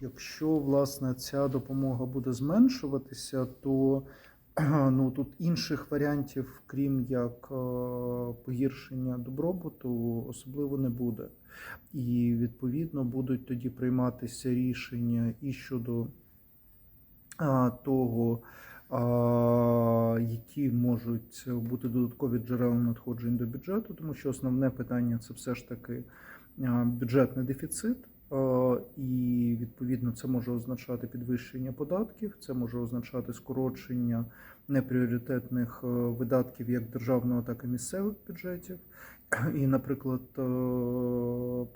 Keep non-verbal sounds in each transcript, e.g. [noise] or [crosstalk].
Якщо власне ця допомога буде зменшуватися, то [clears throat] ну тут інших варіантів, крім як е, погіршення добробуту, особливо не буде. І відповідно будуть тоді прийматися рішення і щодо того, які можуть бути додаткові джерела надходжень до бюджету, тому що основне питання це все ж таки бюджетний дефіцит. І відповідно це може означати підвищення податків, це може означати скорочення непріоритетних е, видатків як державного, так і місцевих бюджетів. І, наприклад, е,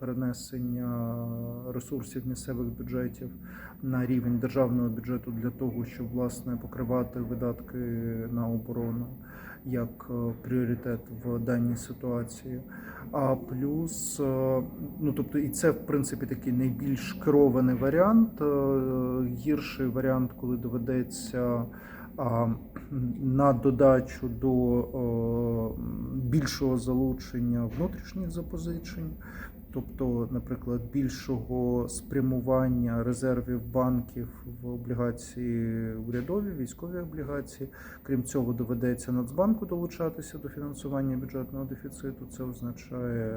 перенесення ресурсів місцевих бюджетів на рівень державного бюджету для того, щоб власне покривати видатки на оборону як е, пріоритет в даній ситуації. А плюс, ну тобто, і це в принципі такий найбільш керований варіант. Е, Гірший варіант, коли доведеться на додачу до більшого залучення внутрішніх запозичень. Тобто, наприклад, більшого спрямування резервів банків в облігації урядові, військові облігації. Крім цього, доведеться Нацбанку долучатися до фінансування бюджетного дефіциту. Це означає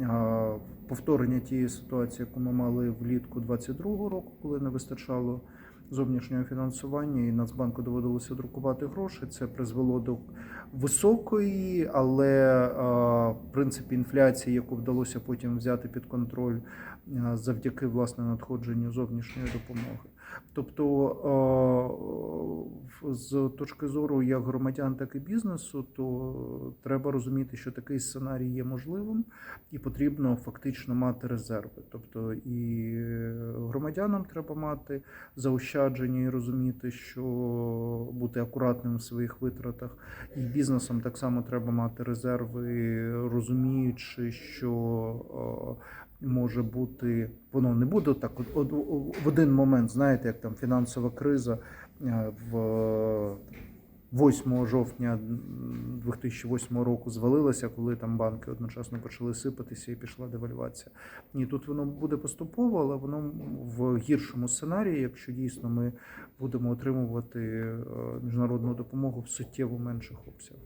е, повторення тієї ситуації, яку ми мали влітку 2022 року, коли не вистачало зовнішнього фінансування, і Нацбанку доводилося друкувати гроші. Це призвело до високої, але в принципі інфляції, яку вдалося потім взяти під контроль завдяки власне надходженню зовнішньої допомоги. Тобто, е, з точки зору як громадян, так і бізнесу, то треба розуміти, що такий сценарій є можливим, і потрібно фактично мати резерви. Тобто і громадянам треба мати заощадження і розуміти, що бути акуратним в своїх витратах, і бізнесам так само треба мати резерви, розуміючи, що е, може бути, воно не буде так в один момент, знаєте, як там фінансова криза е, в 8 жовтня 2008 року звалилася, коли там банки одночасно почали сипатися і пішла девальвація. Ні, тут воно буде поступово, але воно в гіршому сценарії, якщо дійсно ми будемо отримувати е, міжнародну допомогу в суттєво менших обсягах.